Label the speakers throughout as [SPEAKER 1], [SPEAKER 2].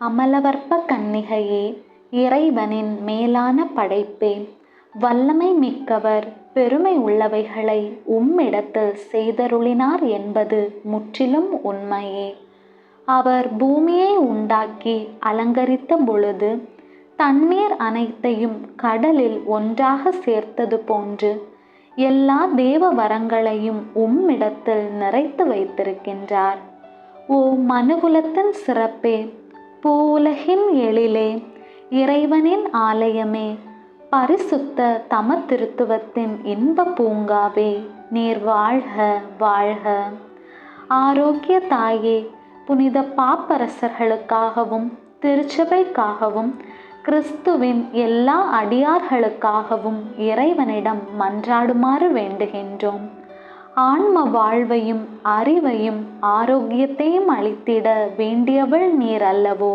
[SPEAKER 1] அமலவர்ப்ப கன்னிகையே இறைவனின் மேலான படைப்பே. வல்லமை மிக்கவர் பெருமை உள்ளவைகளை உம்மிடத்தில் செய்தருளினார் என்பது முற்றிலும் உண்மையே. அவர் பூமியை உண்டாக்கி அலங்கரித்த பொழுது தண்ணீர் அனைத்தையும் கடலில் ஒன்றாக சேர்த்தது போன்று எல்லா தேவ வரங்களையும் உம்மிடத்தில் நிறைத்து வைத்திருக்கின்றார். ஓ மனுகுலத்தின் சிறப்பே பூலகின் எழிலே இறைவனின் ஆலயமே பரிசுத்த தம திருத்துவத்தின் இன்ப பூங்காவே நீர் வாழ்க வாழ்க. ஆரோக்கிய தாயே புனித பாப்பரசர்களுக்காகவும் திருச்சபைக்காகவும் கிறிஸ்துவின் எல்லா அடியார்களுக்காகவும் இறைவனிடம் மன்றாடுமாறு வேண்டுகின்றோம். ஆன்ம வாழ்வையும் அறிவையும் ஆரோக்கியத்தையும் அளித்திட வேண்டியவள் நீர் அல்லவோ?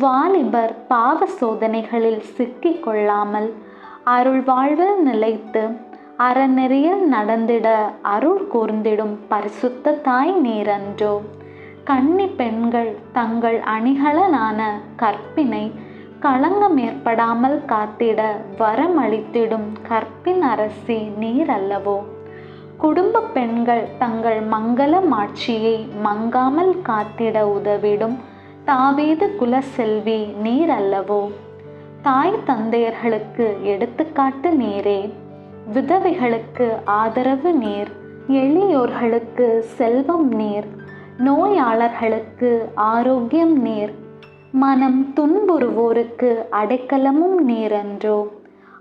[SPEAKER 1] வாலிபர் பாவ சோதனைகளில் சிக்கிக் கொள்ளாமல் அருள் வாழ்வில் நிலைத்து அறநெறியில் நடந்திட அருள் கூர்ந்திடும் பரிசுத்த தாய் நீரன்றோ? கன்னி பெண்கள் தங்கள் அணிகலனான கற்பினை களங்கம் ஏற்படாமல் காத்திட வரம் அளித்திடும் கற்பின் அரசி நீர் அல்லவோ? குடும்ப பெண்கள் தங்கள் மங்கள மாட்சியை மங்காமல் காத்திட உதவிடும் தாவீது குலசெல்வி நீர் அல்லவோ? தாய் தந்தையர்களுக்கு எடுத்துக்காட்டு நீரே. விதவைகளுக்கு ஆதரவு நீர். எளியோர்களுக்கு செல்வம் நீர். நோயாளர்களுக்கு ஆரோக்கியம் நீர். மனம் துன்புறுவோருக்கு அடைக்கலமும் நீரன்றோ?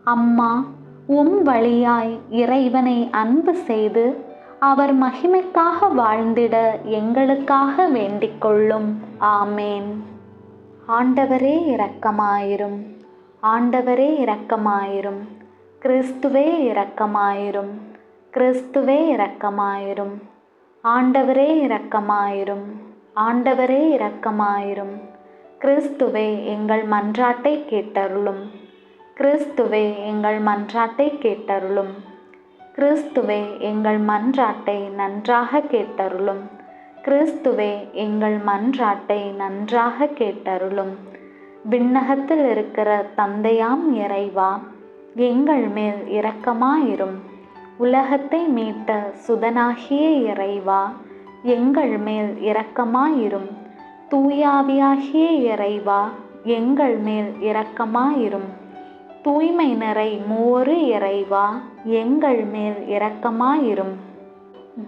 [SPEAKER 1] அம்மா உம் வழியாய் இறைவனை அன்பு செய்து அவர் மகிமைக்காக வாழ்ந்திட எங்களுக்காக வேண்டிக்கொள்ளும் ஆமேன். ஆண்டவரே இரக்கமாயிரும். ஆண்டவரே இரக்கமாயிரும். கிறிஸ்துவே இரக்கமாயிரும். கிறிஸ்துவே இரக்கமாயிரும். ஆண்டவரே இரக்கமாயிரும். ஆண்டவரே இரக்கமாயிரும். கிறிஸ்துவே எங்கள் மன்றாட்டை கேட்டருளும். கிறிஸ்துவே எங்கள் மன்றாட்டை கேட்டருளும். கிறிஸ்துவே எங்கள் மன்றாட்டை நன்றாக கேட்டருளும். கிறிஸ்துவே எங்கள் மன்றாட்டை நன்றாக கேட்டருளும். விண்ணகத்தில் இருக்கிற தந்தையாம் இறைவா எங்கள் மேல் இரக்கமாயிரும். உலகத்தை மீட்ட சுதனாகிய இறைவா எங்கள் மேல் இரக்கமாயிரும். தூயாவியாகிய இறைவா எங்கள் மேல் இரக்கமாயிரும். தூய்மை நிறை மூவரு இறைவா எங்கள் மேல் இரக்கமாயிரும்.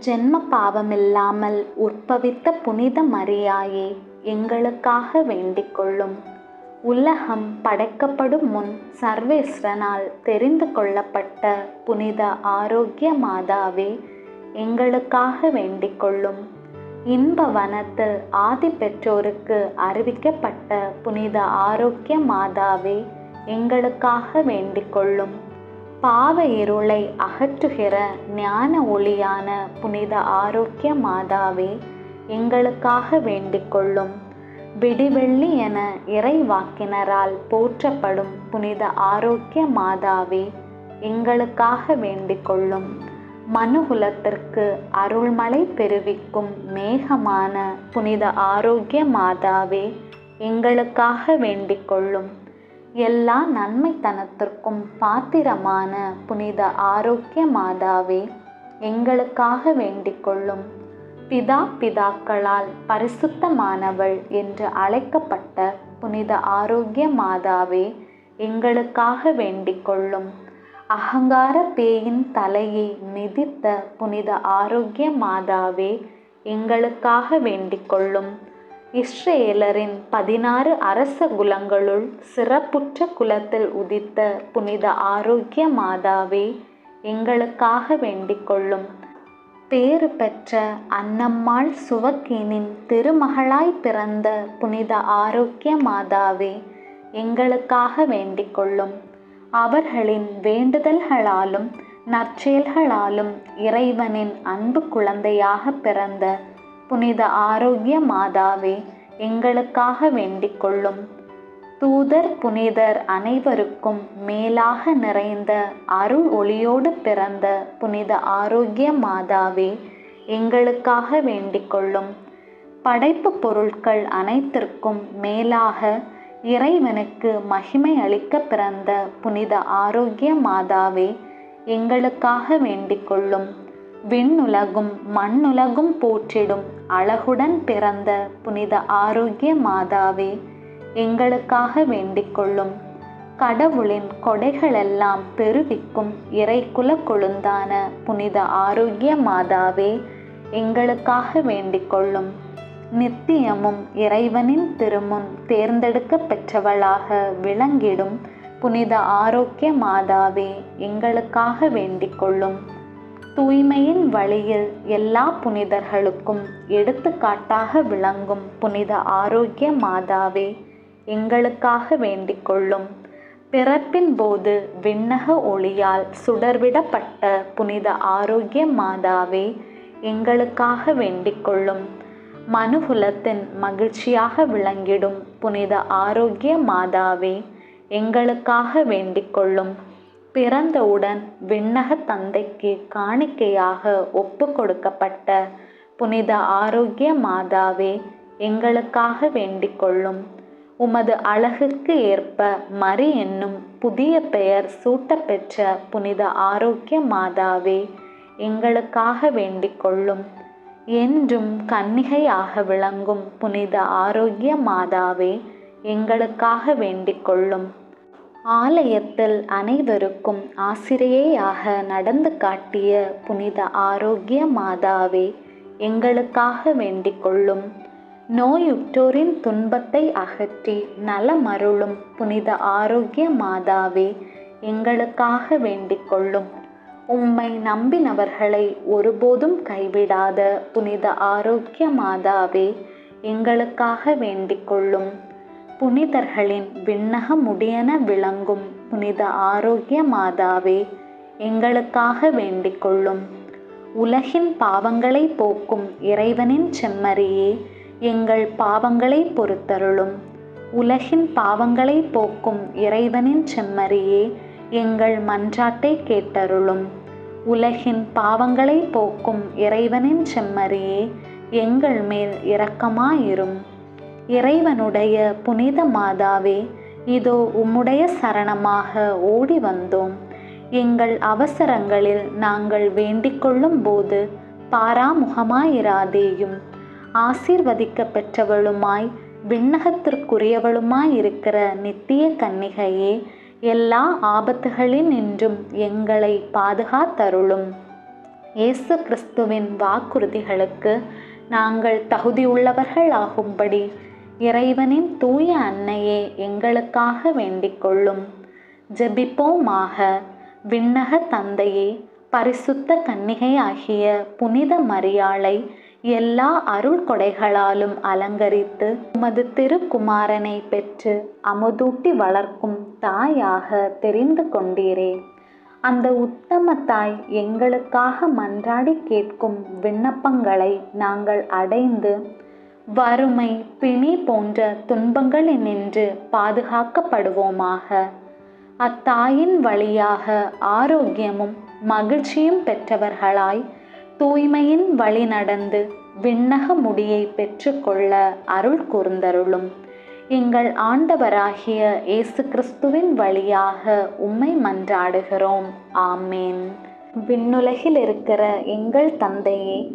[SPEAKER 1] ஜென்ம பாவமில்லாமல் உற்பவித்த புனித மரியாயே எங்களுக்காக வேண்டிக் கொள்ளும் உலகம் படைக்கப்படும் முன் சர்வேஸ்வரனால் தெரிந்து கொள்ளப்பட்ட புனித ஆரோக்கிய மாதாவே எங்களுக்காக வேண்டிக் கொள்ளும் இன்ப வனத்தில் ஆதி பெற்றோருக்கு அறிவிக்கப்பட்ட புனித ஆரோக்கிய மாதாவே எங்களுக்காக வேண்டிக் கொள்ளும் பாவ இருளை அகற்றுகிற ஞான ஒளியான புனித ஆரோக்கிய மாதாவே எங்களுக்காக வேண்டிக் கொள்ளும் விடிவெள்ளி என இறைவாக்கினரால் போற்றப்படும் புனித ஆரோக்கிய மாதாவே எங்களுக்காக வேண்டிக் கொள்ளும் மனுகுலத்திற்கு அருள்மழை பெருவிக்கும் மேகமான புனித ஆரோக்கிய மாதாவே எங்களுக்காக வேண்டிக் கொள்ளும் எல்லா நன்மைத்தனத்திற்கும் பாத்திரமான புனித ஆரோக்கிய மாதாவே எங்களுக்காக வேண்டிக்கொள்ளும் பிதா பிதாக்களால் பரிசுத்தமானவள் என்று அழைக்கப்பட்ட புனித ஆரோக்கிய மாதாவே எங்களுக்காக வேண்டிக்கொள்ளும் அகங்கார பேயின் தலையை மிதித்த புனித ஆரோக்கிய மாதாவே எங்களுக்காக வேண்டிக்கொள்ளும் இஸ்ரேலரின் பதினாறு அரச குலங்களுள் சிறப்புற்ற குலத்தில் உதித்த புனித ஆரோக்கிய மாதாவே எங்களுக்காக வேண்டிக் கொள்ளும் பேறு பெற்ற அன்னம்மாள் சுவக்கீனின் திருமகளாய் பிறந்த புனித ஆரோக்கிய மாதாவே எங்களுக்காக வேண்டிக் கொள்ளும் அவர்களின் வேண்டுதல்களாலும் நற்செயல்களாலும் இறைவனின் அன்பு குழந்தையாக பிறந்த புனித ஆரோக்கிய மாதாவே எங்களுக்காக வேண்டிக் கொள்ளும். தூதர் புனிதர் அனைவருக்கும் மேலாக நிறைந்த அருள் ஒளியோடு பிறந்த புனித ஆரோக்கிய மாதாவே எங்களுக்காக வேண்டிக் கொள்ளும். படைப்பு பொருட்கள் அனைத்திற்கும் மேலாக இறைவனுக்கு மகிமை அளிக்க பிறந்த புனித ஆரோக்கிய மாதாவே எங்களுக்காக வேண்டிக் கொள்ளும். விண்ணுலகும் மண்ணுலகும் போற்றிடும் அழகுடன் பிறந்த புனித ஆரோக்கிய மாதாவே எங்களுக்காக வேண்டிக்கொள்ளும் கடவுளின் கொடைகளெல்லாம் பெருவிக்கும் இறைக்குல கொழுந்தான புனித ஆரோக்கிய மாதாவே எங்களுக்காக வேண்டிக்கொள்ளும் நித்தியமும் இறைவனின் திருமுன் தேர்ந்தெடுக்க பெற்றவளாக விளங்கிடும் புனித ஆரோக்கிய மாதாவே எங்களுக்காக வேண்டிக்கொள்ளும் தூய்மையின் வழியில் எல்லா புனிதர்களுக்கும் எடுத்துக்காட்டாக விளங்கும் புனித ஆரோக்கிய மாதாவே எங்களுக்காக வேண்டிக் கொள்ளும் பிறப்பின் போது விண்ணக ஒளியால் சுடர்விடப்பட்ட புனித ஆரோக்கிய மாதாவே எங்களுக்காக வேண்டிக் கொள்ளும் மனுகுலத்தின் மகிழ்ச்சியாக விளங்கிடும் புனித ஆரோக்கிய மாதாவே எங்களுக்காக வேண்டிக் கொள்ளும் பிறந்தவுடன் விண்ணக தந்தைக்கு காணிக்கையாக ஒப்பு கொடுக்கப்பட்ட புனித ஆரோக்கிய மாதாவே எங்களுக்காக வேண்டிக் கொள்ளும். உமது அழகுக்கு ஏற்ப மரி என்னும் புதிய பெயர் சூட்டப்பெற்ற புனித ஆரோக்கிய மாதாவே எங்களுக்காக வேண்டிக் கொள்ளும். என்றும் கன்னிகையாக விளங்கும் புனித ஆரோக்கிய மாதாவே எங்களுக்காக வேண்டிக் கொள்ளும். ஆலயத்தில் அனைவருக்கும் ஆசிரியையாக நடந்து காட்டிய புனித ஆரோக்கிய மாதாவே எங்களுக்காக வேண்டிக் கொள்ளும் நோயுற்றோரின் துன்பத்தை அகற்றி நலமருளும் புனித ஆரோக்கிய மாதாவே எங்களுக்காக வேண்டிக் கொள்ளும். உம்மை நம்பினவர்களை ஒருபோதும் கைவிடாத புனித ஆரோக்கிய மாதாவே எங்களுக்காக வேண்டிக் கொள்ளும். புனிதர்களின் விண்ணக முடியென விளங்கும் புனித ஆரோக்கிய மாதாவே எங்களுக்காக வேண்டிக் கொள்ளும். உலகின் பாவங்களை போக்கும் இறைவனின் செம்மறியே எங்கள் பாவங்களை பொறுத்தருளும். உலகின் பாவங்களை போக்கும் இறைவனின் செம்மறியே எங்கள் மன்றாட்டை கேட்டருளும். உலகின் பாவங்களை போக்கும் இறைவனின் செம்மறியே எங்கள் மேல் இரக்கமாயிரும். இறைவனுடைய புனித மாதாவே இதோ உம்முடைய சரணமாக ஓடி வந்தோம். எங்கள் அவசரங்களில் நாங்கள் வேண்டிக் கொள்ளும் போது பாராமுகமாயிராதேயும். ஆசீர்வதிக்கப்பெற்றவளுமாய் விண்ணகத்திற்குரியவளுமாய் இருக்கிற நித்திய கன்னிகையே எல்லா ஆபத்துகளின் நின்றும் எங்களை பாதுகாத்தருளும். இயேசு கிறிஸ்துவின் வாக்குறுதிகளுக்கு நாங்கள் தகுதியுள்ளவர்கள் ஆகும்படி இறைவனின் தூய அன்னையே எங்களுக்காக வேண்டிக் கொள்ளும் ஜெபிப்போமாக. விண்ணக தந்தையே பரிசுத்த கன்னிகையாகிய புனித மரியாளை எல்லா அருள் கொடைகளாலும் அலங்கரித்து உமது திருக்குமாரனை பெற்று அமுதூட்டி வளர்க்கும் தாயாக தெரிந்து கொண்டீரே. அந்த உத்தம தாய் எங்களுக்காக மன்றாடி கேட்கும் விண்ணப்பங்களை நாங்கள் அடைந்து வறுமை பிணி போன்ற துன்பங்களினின்று பாதுகாக்கப்படுவோமாக. அத்தாயின் வழியாக ஆரோக்கியமும் மகிழ்ச்சியும் பெற்றவர்களாய் தூய்மையின் வழி நடந்து விண்ணக முடியை பெற்றுக்கொள்ள அருள் கூர்ந்தருளும். எங்கள் ஆண்டவராகிய இயேசு கிறிஸ்துவின் வழியாக உம்மை மன்றாடுகிறோம். ஆமேன். விண்ணுலகில் இருக்கிற எங்கள் தந்தையே